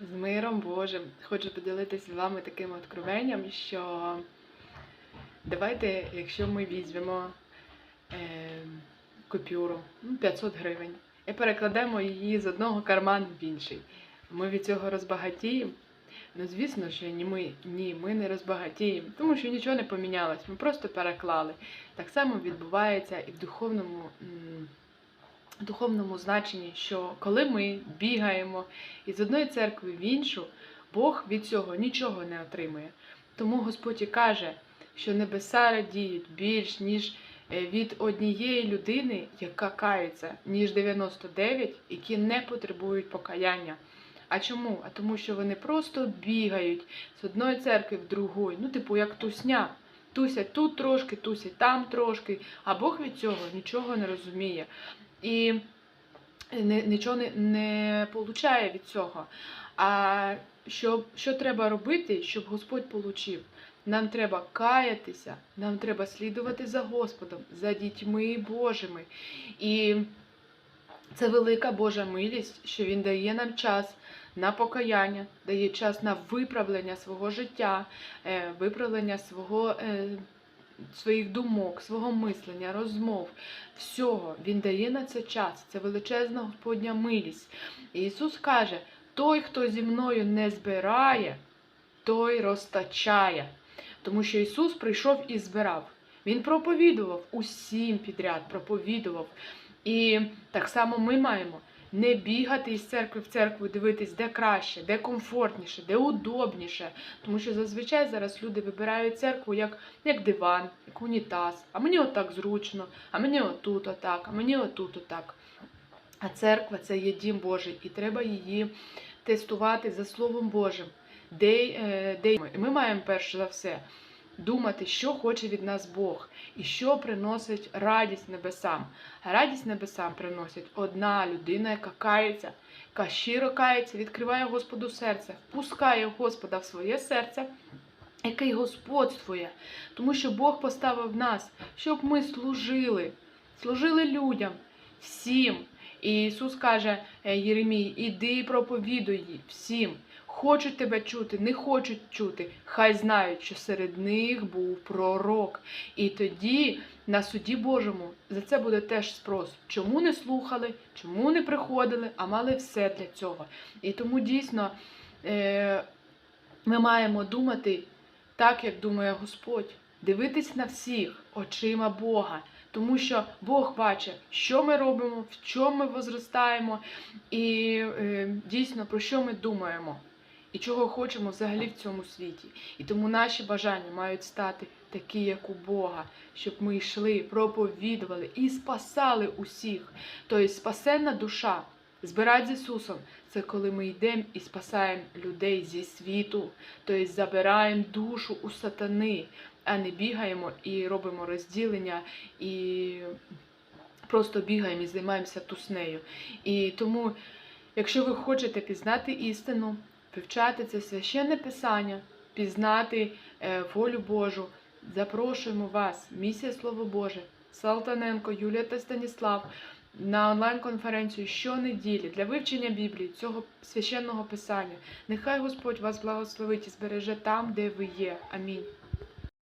З миром Божим хочу поділитися з вами таким откровенням, що давайте, якщо ми візьмемо е, купюру ну, 500 гривень і перекладемо її з одного карману в інший, ми від цього розбагатіємо. Ну, звісно, що ні ми, ні, ми не розбагатіємо, тому що нічого не помінялось, ми просто переклали. Так само відбувається і в духовному. м, духовному значенні, що коли ми бігаємо із одної церкви в іншу, Бог від цього нічого не отримує. Тому Господь і каже, що небеса радіють більш, ніж е, від однієї людини, яка кається, ніж 99, які не потребують покаяння. А чому? А тому, що вони просто бігають з одної церкви в другу, ну, типу, як тусня. Тусять тут трошки, тусять там трошки, а Бог від цього нічого не розуміє. І не, нічого не, не получає від цього. А що, що треба робити, щоб Господь получив? Нам треба каятися, нам треба слідувати за Господом, за дітьми Божими. І це велика Божа милість, що Він дає нам час на покаяння, дає час на виправлення свого життя, е, виправлення свого, е, своїх думок, свого мислення, розмов, всього. Він дає на це час. Це величезна Господня милість. Ісус каже: той, хто зі мною не збирає, той розтачає. Тому що Ісус прийшов і збирав. Він проповідував усім підряд, проповідував. І так само ми маємо не бігати із церкви в церкву, дивитись, де краще, де комфортніше, де удобніше. Тому що зазвичай зараз люди вибирають церкву як, як диван, як унітаз. А мені отак зручно, а мені отут отак, а мені отут отак. А церква це є дім Божий, і треба її тестувати за Словом Божим. Де, е, де ми. Маємо перш за все думати, що хоче від нас Бог і що приносить радість небесам. Радість небесам приносить одна людина, яка кається, яка щиро кається, відкриває Господу серце, впускає Господа в своє серце. Який господствує, тому що Бог поставив нас, щоб ми служили, служили людям, всім. І Ісус каже е, Єремії, іди проповідуй всім. Хочуть тебе чути, не хочуть чути. Хай знають, що серед них був пророк. І тоді на суді Божому за це буде теж спрос. Чому не слухали, чому не приходили, а мали все для цього. І тому дійсно е, ми маємо думати так, як думає Господь, дивитись на всіх очима Бога. Тому що Бог бачить, що ми робимо, в чому ми возростаємо, і е, дійсно про що ми думаємо, і чого хочемо взагалі в цьому світі. І тому наші бажання мають стати такі, як у Бога, щоб ми йшли, проповідували і спасали усіх. Тобто спасенна душа, збирати з Ісусом це коли ми йдемо і спасаємо людей зі світу, тобто забираємо душу у сатани а не бігаємо і робимо розділення, і просто бігаємо і займаємося туснею. І тому, якщо ви хочете пізнати істину, вивчати це священне писання, пізнати е, волю Божу, запрошуємо вас, місія Слово Боже, Салтаненко, Юлія та Станіслав. На онлайн-конференцію щонеділі для вивчення Біблії, цього священного писання. Нехай Господь вас благословить і збереже там, де ви є. Амінь.